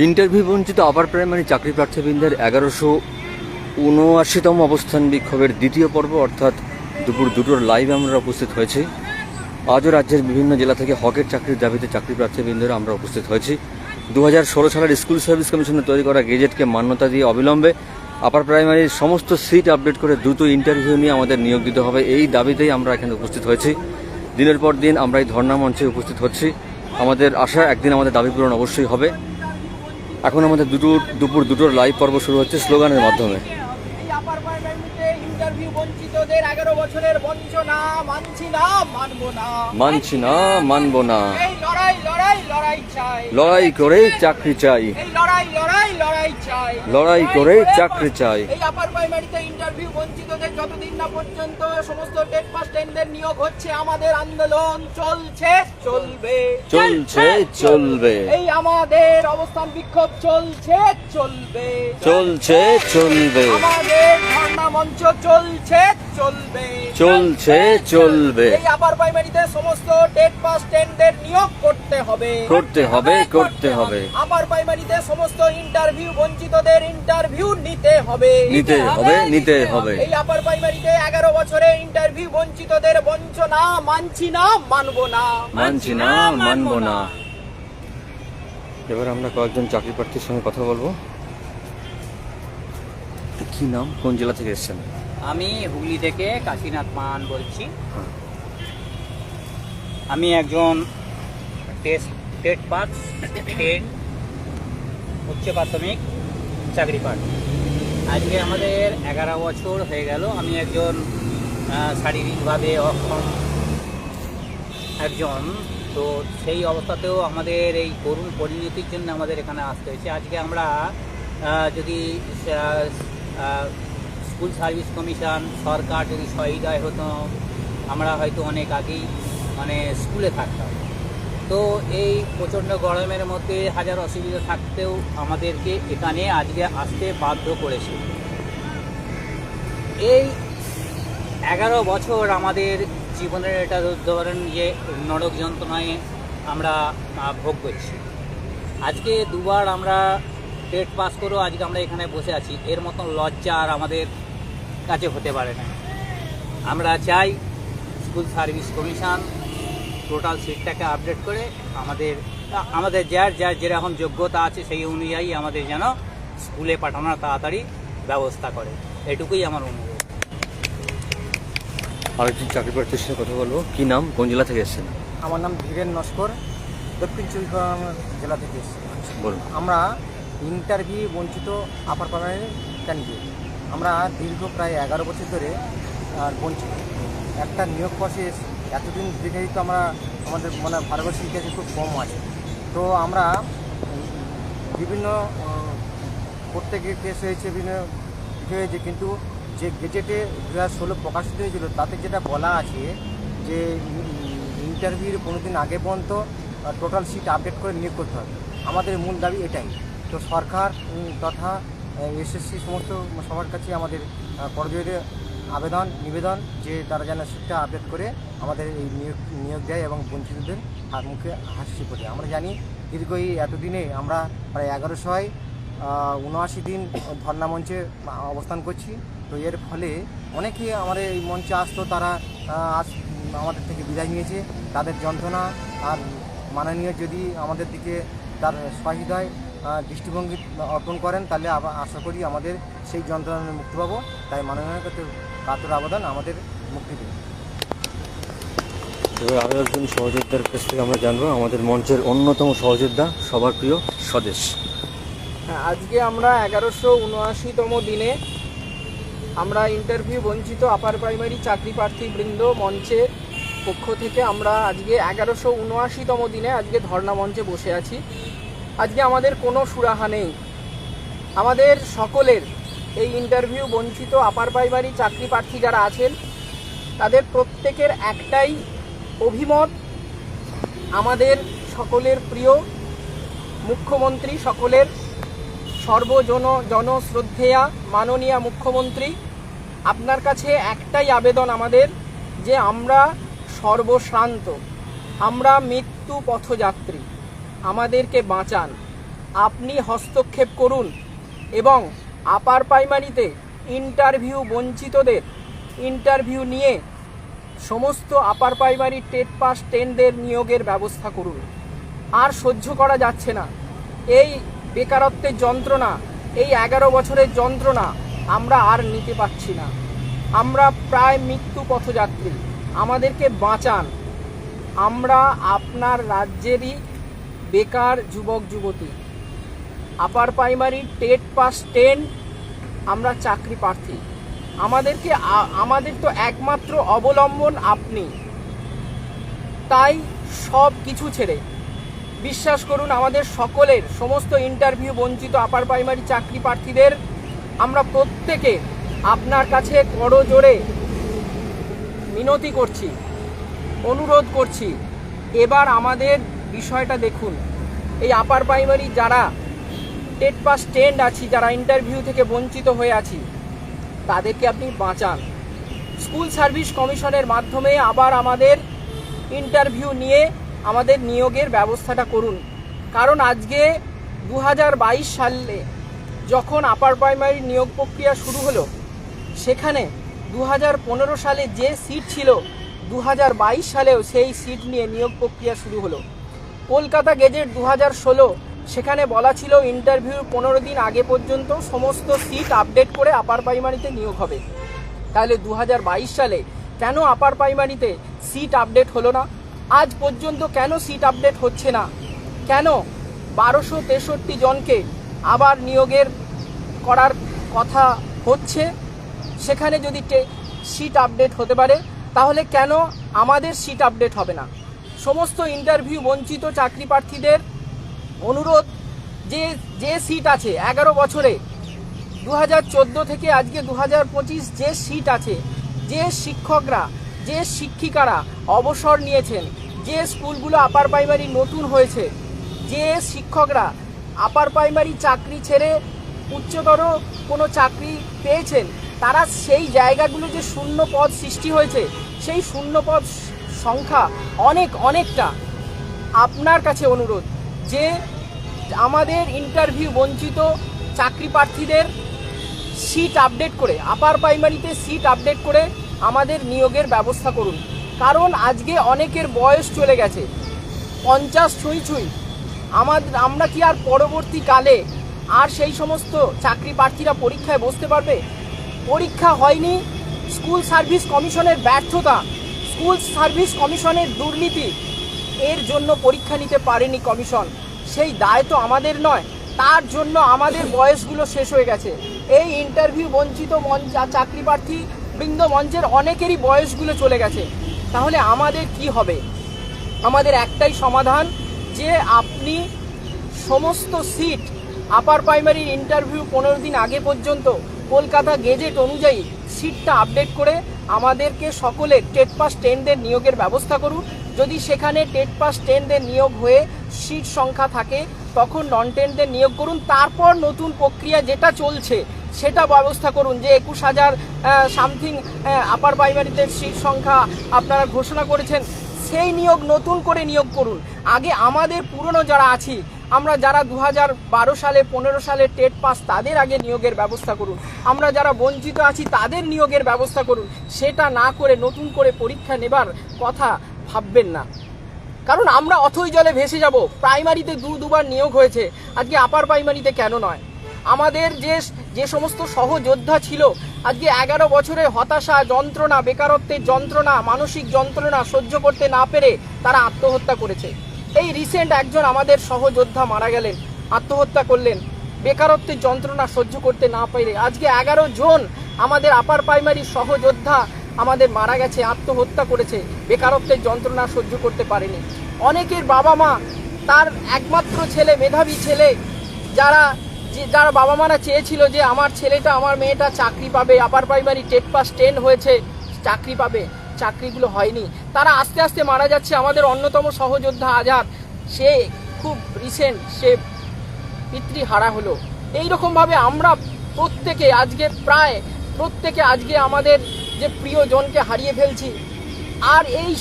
Interview বঞ্চিত upper primary চাকরি প্রার্থীবৃন্দের এগারোশো উনআশিতম অবস্থান বিক্ষোভের দ্বিতীয় পর্ব, অর্থাৎ দুপুর দুটোর লাইভ আমরা উপস্থিত হয়েছি। আজও রাজ্যের বিভিন্ন জেলা থেকে হকের চাকরির দাবিতে চাকরি প্রার্থীবৃন্দরা আমরা উপস্থিত হয়েছি। দু হাজার ষোলো সালের স্কুল সার্ভিস কমিশনে তৈরি করা গেজেটকে মান্যতা দিয়ে অবিলম্বে আপার প্রাইমারির সমস্ত সিট আপডেট করে দ্রুত ইন্টারভিউ নিয়ে আমাদের নিয়োগ দিতে হবে। এই দাবিতেই আমরা এখানে উপস্থিত হয়েছি। দিনের পর দিন আমরা এই ধর্ণা মঞ্চে উপস্থিত হচ্ছি। আমাদের আশা একদিন আমাদের দাবি পূরণ অবশ্যই হবে। এখন আমাদের দুটো দুপুর দুটোর লাইভ পর্ব শুরু হচ্ছে স্লোগানের মাধ্যমে এই আপার প্রাইমারিতে ইন্টারভিউ বঞ্চিতদের এগারো বছরের বঞ্চনা মানছি না মানবো না। মানছি না মানব না। এই লড়াই লড়াই লড়াই চাই। লড়াই করে চাকরি চাই। এই লড়াই লড়াই লড়াই চাই। লড়াই করে চাকরি চাই। এই আপার প্রাইমারিতে ইন্টারভিউ বঞ্চিতদের যতদিন না পর্যন্ত সমস্ত টেট পাস টেনদের নিয়োগ হচ্ছে আমাদের আন্দোলন চলছে চলবে। চলছে চলবে এই আমাদের অবস্থান বিক্ষোভ চলছে চলবে। চলছে চলবে। আমাদের ধর্ণা মঞ্চ চলছে চলবে। চলছে চলবে। এই আপার প্রাইমারিতে সমস্ত টেট পাস টেনদের নিয়োগ করতে হবে। করতে হবে করতে হবে। আপার প্রাইমারিতে সমস্ত ইন্টারভিউ বঞ্চিতদের ইন্টারভিউ নিতে হবে। নিতে হবে নিতে হবে। এই আপার প্রাইমারিতে এগারো বছরে ইন্টারভিউ বঞ্চিতদের বঞ্চনা মানছি না মানবো না। মানছি না মানব না। এবার আমরা কয়েকজন চাকরি প্রার্থীর সঙ্গে কথা বলব। কি নাম? কোন জেলা থেকে এসেছেন? আমি হুগলি থেকে কাশীনাথ মান বলছি। আমি একজন টেস্ট উচ্চ প্রাথমিক চাকরি প্রার্থী আজকে আমাদের এগারো বছর হয়ে গেল, আমি একজন শারীরিকভাবে অক্ষম একজন। তো সেই অবস্থাতেও আমাদের এই করুণ পরিণতির জন্য আমাদের এখানে আসতে হয়েছে। আজকে আমরা যদি স্কুল সার্ভিস কমিশন, সরকার যদি সহিদায় হতো, আমরা হয়তো অনেক আগেই মানে স্কুলে থাকতাম। তো এই প্রচণ্ড গরমের মধ্যে হাজার অসুবিধা থাকতেও আমাদেরকে এখানে আজকে আসতে বাধ্য করেছে। এই এগারো বছর আমাদের জীবনের এটা ধরেন যে নরক যন্ত্রণায় আমরা ভোগ করছি। আজকে দুবার আমরা টেট পাস করেও আজকে আমরা এখানে বসে আছি। এর মতন লজ্জা আর আমাদের কাছে হতে পারে না। আমরা চাই স্কুল সার্ভিস কমিশন টোটাল সিটটাকে আপডেট করে আমাদের আমাদের যার যার যেরকম যোগ্যতা আছে সেই অনুযায়ী আমাদের যেন স্কুলে পাঠানোর তাড়াতাড়ি ব্যবস্থা করে। এটুকুই আমার অনুরোধ। আরেকজন চাকরি প্রার্থীর সঙ্গে কথা বলব। কি নাম? কোন জেলা থেকে এসেছেন? আমার নাম ধীরেন নস্কর। দক্ষিণ চব্বিশ পরগনা জেলা থেকে এসেছি। বলুন। আমরা ইন্টারভিউ বঞ্চিত আপার প্রাইমারি ক্যান্ডিডেট আমরা দীর্ঘ প্রায় এগারো বছর ধরে, আর বঞ্চিত। একটা নিয়োগ প্রসেস এতদিন দীর্ঘায়িত আমরা আমাদের মানে ভারতবর্ষের ইতিহাসে খুব কম আছে। তো আমরা বিভিন্ন প্রত্যেকে কেস হয়েছে, বিভিন্ন হয়েছে, কিন্তু যে গেজেটে দু হাজার ষোলো প্রকাশিত হয়েছিল, তাতে যেটা বলা আছে যে ইন্টারভিউর কোনো দিন আগে পর্যন্ত টোটাল সিট আপডেট করে নিয়োগ করতে হবে। আমাদের মূল দাবি এটাই। তো সরকার তথা এসএসসি সমস্ত সবার কাছে আমাদের পর্যায়ে আবেদন, নিবেদন যে তারা যেন শিক্ষা আপডেট করে আমাদের এই নিয়োগ নিয়োগ দেয় এবং বঞ্চিতদের হাত মুখে হাসি করে আমরা জানি দীর্ঘ এই এতদিনে আমরা প্রায় এগারোশোয় উনআশি দিন ধর্ণা মঞ্চে অবস্থান করছি। তো এর ফলে অনেকেই আমাদের এই মঞ্চে আসতো, তারা আজ আমাদের থেকে বিদায় নিয়েছে। তাদের যন্ত্রণা আর মাননীয় যদি আমাদের দিকে তার সহিদায় দৃষ্টিভঙ্গি অর্পণ করেন তাহলে আবার আশা করি আমাদের সেই যন্ত্রণা মুক্তি পাবো। তাই মাননীয় কাছে কাতর আবেদন আমাদের মুক্তি দিন এবার আরও একজন সহযোদ্ধার কাছ থেকে আমরা জানব আমাদের মঞ্চের অন্যতম সহযোদ্ধা সবার প্রিয় স্বদেশ। হ্যাঁ, আজকে আমরা এগারোশো উনআশিতম দিনে আমরা ইন্টারভিউ বঞ্চিত আপার প্রাইমারি চাকরি প্রার্থী বৃন্দ মঞ্চের পক্ষ থেকে আমরা আজকে এগারোশো উনআশিতম দিনে আজকে ধর্ণা মঞ্চে বসে আছি। আজকে আমাদের কোনো সুরাহা নেই। আমাদের সকলের এই ইন্টারভিউ বঞ্চিত আপার প্রাইমারি চাকরি প্রার্থী যারা আছেন, তাদের প্রত্যেকের একটাই অভিমত, আমাদের সকলের প্রিয় মুখ্যমন্ত্রী, সকলের সর্বজন জনশ্রদ্ধেয়া মাননীয় মুখ্যমন্ত্রী, আপনার কাছে একটাই আবেদন আমাদের যে আমরা সর্বশ্রান্ত, আমরা মৃত্যু পথযাত্রী। আমাদেরকে বাঁচান। আপনি হস্তক্ষেপ করুন এবং আপার প্রাইমারিতে ইন্টারভিউ বঞ্চিতদের ইন্টারভিউ নিয়ে সমস্ত আপার প্রাইমারি টেট পাস টেনদের নিয়োগের ব্যবস্থা করুন। আর সহ্য করা যাচ্ছে না। এই বেকারত্বের যন্ত্রণা, এই এগারো বছরের যন্ত্রণা আমরা আর নিতে পারছি না। আমরা প্রায় মৃত্যু পথযাত্রী। আমাদেরকে বাঁচান। আমরা আপনার রাজ্যেরই বেকার যুবক, যুবতী। Upper primary TET pass trained, আমরা চাকরি প্রার্থী। আমাদেরকে আমাদের তো একমাত্র অবলম্বন আপনি। তাই সব কিছু ছেড়ে। বিশ্বাস করুন, আমাদের সকলের সমস্ত ইন্টারভিউ বঞ্চিত আপার প্রাইমারি চাকরি প্রার্থীদের, আমরা প্রত্যেকে আপনার কাছে করজোড়ে মিনতি করছি, অনুরোধ করছি। এবার আমাদের বিষয়টা দেখুন। এই আপার প্রাইমারি যারা টেট পাস টেন্ড আছি, যারা ইন্টারভিউ থেকে বঞ্চিত হয়ে আছি, তাদেরকে আপনি বাঁচান। স্কুল সার্ভিস কমিশনের মাধ্যমে আবার আমাদের ইন্টারভিউ নিয়ে আমাদের নিয়োগের ব্যবস্থাটা করুন। কারণ আজকে দু হাজার বাইশ সালে যখন আপার প্রাইমারি নিয়োগ প্রক্রিয়া শুরু হলো, সেখানে দু হাজার পনেরো সালে যে সিট ছিল দু হাজার বাইশ সালেও সেই সিট নিয়ে নিয়োগ প্রক্রিয়া শুরু হলো। কলকাতা গেজেট দু হাজার ষোলো। সেখানে বলা ছিল ইন্টারভিউর পনেরো দিন আগে পর্যন্ত সমস্ত সিট আপডেট করে আপার প্রাইমারিতে নিয়োগ হবে। তাহলে দু হাজার বাইশ সালে কেন আপার প্রাইমারিতে সিট আপডেট হলো না? আজ পর্যন্ত কেন সিট আপডেট হচ্ছে না? কেন বারোশো তেষট্টি জনকে আবার নিয়োগের করার কথা হচ্ছে? সেখানে যদি সিট আপডেট হতে পারে, তাহলে কেন আমাদের সিট আপডেট হবে না? সমস্ত ইন্টারভিউ বঞ্চিত চাকরি প্রার্থীদের অনুরোধ, যে যে সিট আছে, এগারো বছরে দু হাজার চোদ্দ থেকে আজকে দু যে সিট আছে, যে শিক্ষকরা, যে শিক্ষিকারা অবসর নিয়েছেন, যে স্কুলগুলো আপার প্রাইমারি নতুন হয়েছে, যে শিক্ষকরা আপার প্রাইমারি চাকরি ছেড়ে উচ্চতর কোনো চাকরি পেয়েছেন, তারা সেই জায়গাগুলো যে শূন্য পদ সৃষ্টি হয়েছে, সেই শূন্য পদ সংখ্যা অনেক, অনেকটা। আপনার কাছে অনুরোধ যে আমাদের ইন্টারভিউ বঞ্চিত চাকরি প্রার্থীদের সিট আপডেট করে আপার প্রাইমারিতে সিট আপডেট করে আমাদের নিয়োগের ব্যবস্থা করুন। কারণ আজকে অনেকের বয়স চলে গেছে। পঞ্চাশ ছুঁই ছুঁই। আমাদের আমরা কি আর পরবর্তীকালে আর সেই সমস্ত চাকরি প্রার্থীরা পরীক্ষায় বসতে পারবে? পরীক্ষা হয়নি। স্কুল সার্ভিস কমিশনের ব্যর্থতা স্কুল সার্ভিস কমিশনের দুর্নীতি। এর জন্য পরীক্ষা নিতে পারেনি কমিশন। সেই দায় তো আমাদের নয়, তার জন্য আমাদের বয়সগুলো শেষ হয়ে গেছে। এই ইন্টারভিউ বঞ্চিত মঞ্চ চাকরি প্রার্থী বৃন্দ মঞ্চের অনেকেরই বয়সগুলো চলে গেছে। তাহলে আমাদের কি হবে? আমাদের একটাই সমাধান, যে আপনি সমস্ত সিট আপার প্রাইমারির ইন্টারভিউ পনেরো দিন আগে পর্যন্ত কলকাতা গেজেট অনুযায়ী সিটটা আপডেট করে আমাদেরকে সকলে টেট পাস টেনদের নিয়োগের ব্যবস্থা করুন। যদি সেখানে টেট পাস টেনদের নিয়োগ হয়ে সিট সংখ্যা থাকে, তখন নন টেনদের নিয়োগ করুন। তারপর নতুন প্রক্রিয়া যেটা চলছে, সেটা ব্যবস্থা করুন যে একুশ হাজার সামথিং আপার প্রাইমারিতে সিট সংখ্যা আপনারা ঘোষণা করেছেন, সেই নিয়োগ নতুন করে নিয়োগ করুন। আগে আমাদের পুরনো যারা আছি আমরা যারা দু সালে, পনেরো সালে টেট পাস, তাদের আগে নিয়োগের ব্যবস্থা করুন। আমরা যারা বঞ্চিত আছি, তাদের নিয়োগের ব্যবস্থা করুন। সেটা না করে নতুন করে পরীক্ষা নেবার কথা ভাববেন না। কারণ আমরা অথই জলে ভেসে যাব। প্রাইমারিতে দু, দুবার নিয়োগ হয়েছে। আজকে আপার প্রাইমারিতে কেন নয়? আমাদের যে যে সমস্ত সহযোদ্ধা ছিল, আজকে এগারো বছরে হতাশা, যন্ত্রণা, বেকারত্বের যন্ত্রণা, মানসিক যন্ত্রণা সহ্য করতে না পেরে তারা আত্মহত্যা করেছে। এই রিসেন্ট একজন আমাদের সহযোদ্ধা মারা গেলেন, আত্মহত্যা করলেন। বেকারত্বের যন্ত্রণা সহ্য করতে না পেরে আজকে এগারো জন আমাদের আপার প্রাইমারি সহযোদ্ধা আমাদের মারা গেছে, আত্মহত্যা করেছে। বেকারত্বের যন্ত্রণা সহ্য করতে পারেনি। অনেকের বাবা মা, তার একমাত্র ছেলে, মেধাবী ছেলে, যারা যে, যারা বাবা মারা চেয়েছিল যে, আমার ছেলেটা, আমার মেয়েটা চাকরি পাবে upper primary TET pass trained হয়েছে, চাকরি পাবে। চাকরিগুলো হয়নি। তারা আস্তে আস্তে মারা যাচ্ছে আমাদের অন্যতম সহযোদ্ধা আজাদ। সে খুব রিসেন্ট সে পিতৃ পিতৃহারা হলো। এইরকমভাবে আমরা প্রত্যেকে আজকে প্রায়, প্রত্যেকে আজকে আমাদের যে প্রিয়জনকে হারিয়ে ফেলছি, আর এই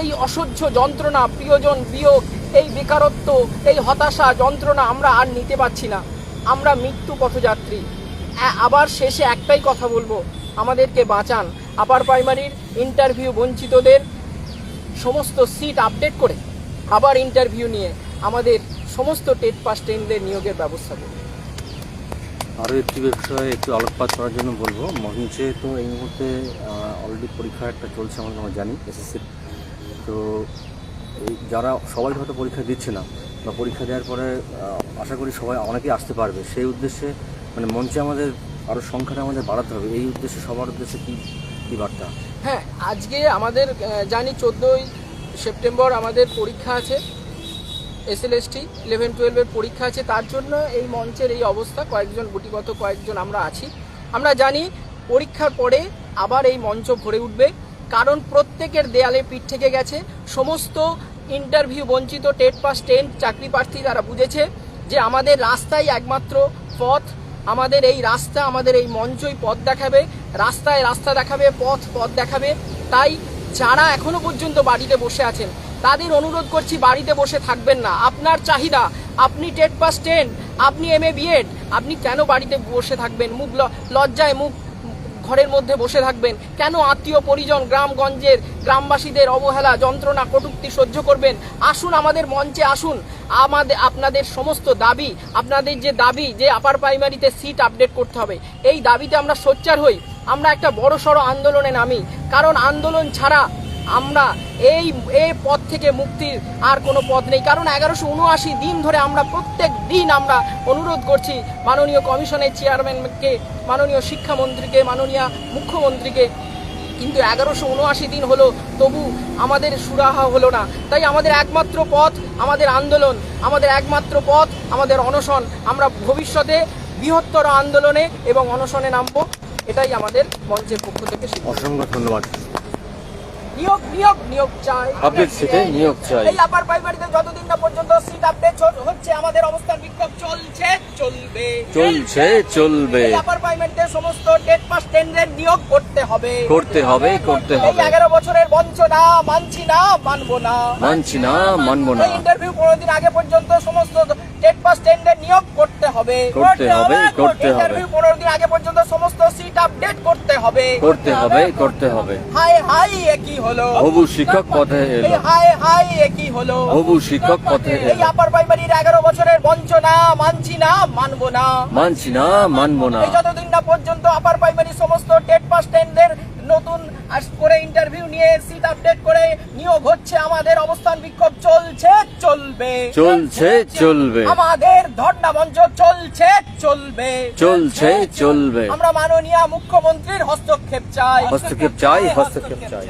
এই অসহ্য যন্ত্রণা, প্রিয়জন বিয়োগ, এই বেকারত্ব, এই হতাশা যন্ত্রণা আমরা আর নিতে পারছি না। আমরা মৃত্যু পথযাত্রী। আবার শেষে একটাই কথা বলব, আমাদেরকে বাঁচান। আপার প্রাইমারির ইন্টারভিউ বঞ্চিতদের সমস্ত সিট আপডেট করে আবার ইন্টারভিউ নিয়ে আমাদের সমস্ত টেট পাস টেনদের নিয়োগের ব্যবস্থা করুন। আরও একটি বিষয়ে একটু আলোকপাত করার জন্য বলব। মঞ্চে তো এই মুহূর্তে অলরেডি পরীক্ষা একটা চলছে আমরা আমরা জানি এসএসসির তো এই যারা, সবাই হয়তো পরীক্ষা দিচ্ছে না, বা পরীক্ষা দেওয়ার পরে আশা করি সবাই অনেকেই আসতে পারবে। সেই উদ্দেশ্যে মানে মঞ্চে আমাদের আরও সংখ্যাটা আমাদের বাড়াতে হবে। এই উদ্দেশ্যে, সবার উদ্দেশ্যে কী কী বার্তা হ্যাঁ আজকে আমাদের জানি চোদ্দোই সেপ্টেম্বর আমাদের পরীক্ষা আছে এসএলএসটি ইলেভেন টুয়েলভের পরীক্ষা আছে, তার জন্য এই মঞ্চের এই অবস্থা, কয়েকজন গুটিগত, কয়েকজন আমরা আছি। আমরা জানি পরীক্ষার পরে আবার এই মঞ্চ ভরে উঠবে, কারণ প্রত্যেকের দেয়ালে পিঠ থেকে গেছে, সমস্ত ইন্টারভিউ বঞ্চিত টেট পাস টেন চাকরি প্রার্থী তারা বুঝেছে যে আমাদের রাস্তাই একমাত্র পথ আমাদের এই রাস্তা, আমাদের এই মঞ্চই পথ দেখাবে, রাস্তায় রাস্তা দেখাবে, পথ পথ দেখাবে। তাই যারা এখনও পর্যন্ত বাড়িতে বসে আছেন, তাদের অনুরোধ করছি বাড়িতে বসে থাকবেন না। আপনার চাহিদা, আপনি টেট পাস টেন, আপনি এম এ বিএড, আপনি কেন বাড়িতে বসে থাকবেন? মুখ লজ্জায় মুখ ঘরের মধ্যে বসে থাকবেন। কেন আত্মীয় পরিজন, গ্রামগঞ্জের গ্রামবাসীদের অবহেলা, যন্ত্রণা, কটুক্তি সহ্য করবেন? আসুন আমাদের মঞ্চে আসুন। আমাদের, আপনাদের সমস্ত দাবি, আপনাদের যে দাবি যে আপার প্রাইমারিতে সিট আপডেট করতে হবে, এই দাবিতে আমরা সোচ্চার হই। আমরা একটা বড় সড়ো আন্দোলনে নামি। কারণ আন্দোলন ছাড়া আমরা এই এই পথ থেকে মুক্তির আর কোনো পথ নেই। কারণ এগারোশো উনআশি দিন ধরে আমরা প্রত্যেক দিন আমরা অনুরোধ করছি মাননীয় কমিশনের চেয়ারম্যানকে মাননীয় শিক্ষামন্ত্রীকে, মাননীয় মুখ্যমন্ত্রীকে কিন্তু এগারোশো উনআশি দিন হলো, তবু আমাদের সুরাহা হলো না। তাই আমাদের একমাত্র পথ, আমাদের আন্দোলন, আমাদের একমাত্র পথ, আমাদের অনশন। আমরা ভবিষ্যতে বৃহত্তর আন্দোলনে এবং অনশনে নামব, এটাই আমাদের মঞ্চের পক্ষ থেকে অসংখ্য ধন্যবাদ। নিয়োগ নিয়োগ নিয়োগ চাই। seat এ নিয়োগ চাই। এই আপার প্রাইমারিতে যতদিন না পর্যন্ত সিট আপডেট হচ্ছে আমাদের অবস্থান বিক্ষোভ চলছে চলবে। চলছে চলবে। এই আপার প্রাইমারিতে সমস্ত টেট পাস টেন্ডের নিয়োগ করতে হবে। করতে হবে করতে এই হবে এগারো বছরের বঞ্চনা মানছি না মানবো না। মানছি না মানবো না। ইন্টারভিউ পনেরো দিন আগে পর্যন্ত সমস্ত টেট পাস টেন্ডের নিয়োগ করতে হবে। করতে হবে, করতে হবে। ইন্টারভিউ পনেরো দিন আগে পর্যন্ত সমস্ত সিট আপডেট করতে হবে করতে হবে করতে হবে। হাই হাই একই হলো? হবু শিক্ষক পথে এলো। হাই হাই একই হলো? হবু শিক্ষক পথে এই এলো। আপার প্রাইমারির এগারো বছরের বঞ্চনা মানছি না মানবো না। মানছি না মানবো না। যতদিন না পর্যন্ত আপার প্রাইমারি সমস্ত টেট পাস টেনদের নতুন করে ইন্টারভিউ নিয়ে সিট আপডেট করে নিয়োগ হচ্ছে আমাদের অবস্থান বিক্ষোভ চলছে চলবে। চলছে চলবে। আমাদের ধর্ণা মঞ্চ চলছে চলবে। চলছে চলবে। আমরা মাননীয় মুখ্যমন্ত্রীর হস্তক্ষেপ চাই। হস্তক্ষেপ চাই হস্তক্ষেপ চাই।